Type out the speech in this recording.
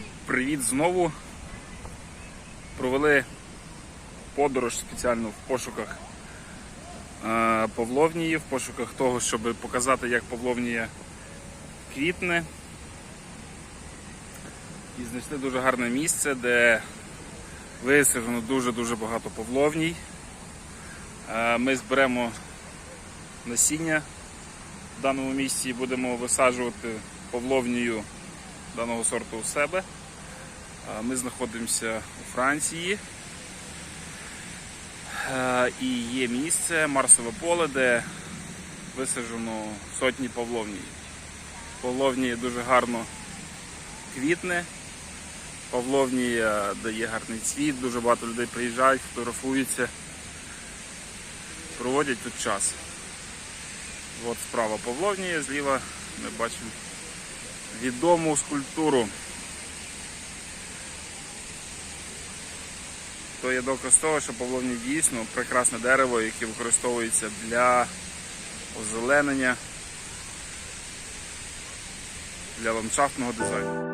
Привіт знову. Провели подорож спеціально в пошуках е, Павловнії, в пошуках того, щоб показати, як Павловнія квітне. І знайшли дуже гарне місце, де висаджено дуже-дуже багато павловній. Е, Ми зберемо насіння в даному місці і будемо висаджувати павловнію даного сорту у себе. Ми знаходимося у Франції. Е, І є місце Марсове поле, де висаджено сотні павловній. Павловнія дуже гарно квітне. Павловнія дає гарний цвіт, дуже багато людей приїжджають, фотографуються, проводять тут час. От справа Павловнія, зліва ми бачимо відому скульптуру. То є доказ того, що Павловні дійсно прекрасне дерево, яке використовується для озеленення, для ландшафтного дизайну.